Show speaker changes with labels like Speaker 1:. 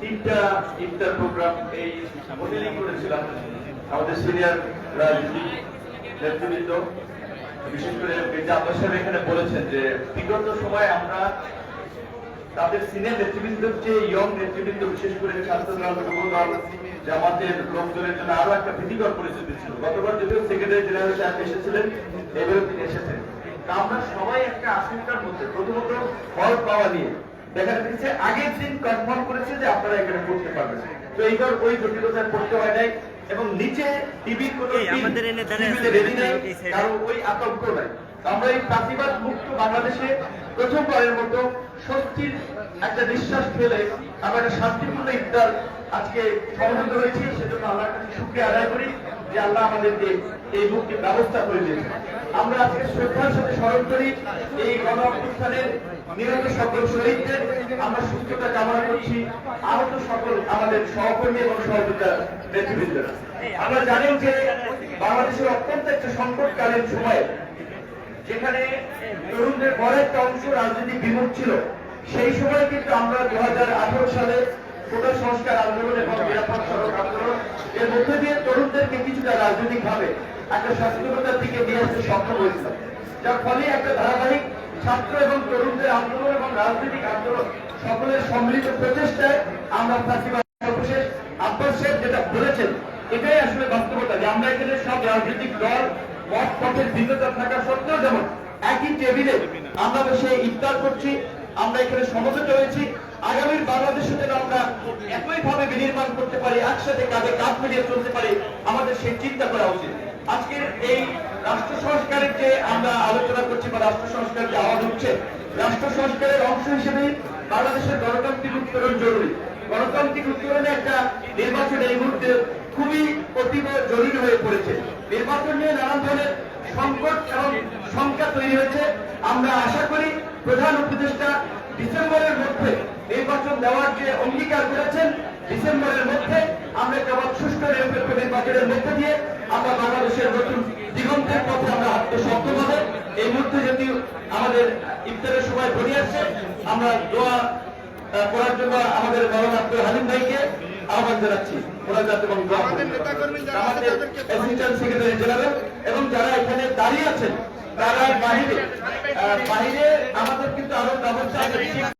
Speaker 1: তিনটা ইফতার প্রোগ্রাম এই হোটেলেই করেছিলাম। আমাদের সিনিয়র রাজনীতি নেতৃবৃন্দ, বিশেষ করে মির্জা আব্বাস সাহেব এখানে বলেছেন যে বিগত সময়ে আমরা তাদের সিনিয়র নেতৃবৃন্দের যে ইয়ং নেতৃবৃন্দ, বিশেষ করে ছাত্র দল যুব লোকজনের জন্য আরও একটা ভীতিকর পরিস্থিতি ছিল। গতবার যদিও সেক্রেটারি জেনারেল সাহেব এসেছিলেন, এবারেও তিনি এসেছেন। আমরা সবাই একটা আশঙ্কার মধ্যে, প্রথমত ফল পাওয়া নিয়ে। দেখা যাচ্ছে আগের দিন কনফার্ম করেছে যে আপনারা এখানে করতে পারবেন। তো এইবার ওই জটিলতায় পড়তে হয় নাই এবং নিচে টিভির কোনো
Speaker 2: আমাদের এনে
Speaker 1: রেডি নেই
Speaker 2: এই side এ।
Speaker 1: কারণ ওই আতঙ্ক নাই। আমরা এই প্রাতিবাদ মুক্ত বাংলাদেশে প্রথমবারের মতো স্বস্তির একটা নিঃশ্বাস ফেলে আমরা একটা শান্তিপূর্ণ ইফতার আজকে সমবেত হয়েছি সেজন্য আল্লাহর কাছে শুক্রিয়া আদায় করি। যে আল্লাহ আমাদেরকে এই মুক্তির ব্যবস্থা করে দিয়েছে আমরা আজকে শ্রদ্ধার সাথে স্মরণ করি, এই গণ অভ্যুত্থানের নিহত সকল শহীদদের আমরা সুস্থতা কামনা করছি, আহত সকল আমাদের সহকর্মী এবং সহযোগিতা নেতৃবৃন্দরা। আমরা জানেন যে বাংলাদেশের অত্যন্ত একটা সংকটকালীন সময়ে, যেখানে তরুণদের বড় একটা অংশ রাজনীতি বিমুখ ছিল। সেই সময় কিন্তু আমরা দু হাজার আঠারো সালে কোটা সংস্কার আন্দোলন এবং নিরাপদ সড়ক আন্দোলন এর মধ্যে দিয়ে তরুণদেরকে কিছুটা রাজনৈতিক ভাবে একটা সচেতনতার দিকে নিয়ে আসতে সক্ষম হয়েছিল যার ফলে একটা ধারাবাহিক ছাত্র এবং তরুণদের আন্দোলন এবং রাজনৈতিক আন্দোলন সকলের সম্মিলিত প্রচেষ্টায় আমরা সর্বশেষ আব্বাস সাহেব যেটা বলেছেন, এটাই আসলে বাস্তবতা যে আমরা এখানে সব রাজনৈতিক দল মত পথের ভিন্নতা থাকা সত্ত্বেও যেমন একই টেবিলে আমরা বসে ইফতার করছি আমরা এখানে সমবেত হয়েছি। আগামীর বাংলাদেশে যেন আমরা একইভাবে বিনির্মাণ করতে পারি, একসাথে কাঁধে কাঁধ মিলিয়ে চলতে পারি, আমাদের সেই চিন্তা করা উচিত। আজকের এই রাষ্ট্র সংস্কারের যে আমরা আলোচনা করছি বা রাষ্ট্র সংস্কার যে আওয়াজ উঠছে, রাষ্ট্র সংস্কারের অংশ হিসেবে বাংলাদেশের গণতান্ত্রিক উত্তরণ জরুরি। গণতান্ত্রিক উত্তরণে একটা নির্বাচন এই মুহূর্তে খুবই অতীব জরুরি হয়ে পড়েছে। নির্বাচন নিয়ে নানান ধরনের সংকট তৈরি হয়েছে। আমরা আশা করি প্রধান উপদেষ্টা ডিসেম্বরের মধ্যে নির্বাচন দেওয়ার যে অঙ্গীকার করেছেন, ডিসেম্বরের মধ্যে আমরা কেবল সুষ্ঠু নিরপেক্ষ নির্বাচনের মধ্যে দিয়ে আমরা বাংলাদেশের নতুন দিগন্তের পথে আমরা সক্ষম হবে। এই মুহূর্তে যদি আমাদের ইফতারের সময় ঘনিয়ে আসছে আমরা দোয়া করার জন্য আমাদের মরণ আব্দুল হালিম ভাইকে আহ্বান জানাচ্ছি। এবং যারা এখানে দাঁড়িয়ে আছেন তারা বাহিরে বাহিরে আমাদের কিন্তু আরও ব্যবস্থা আছে।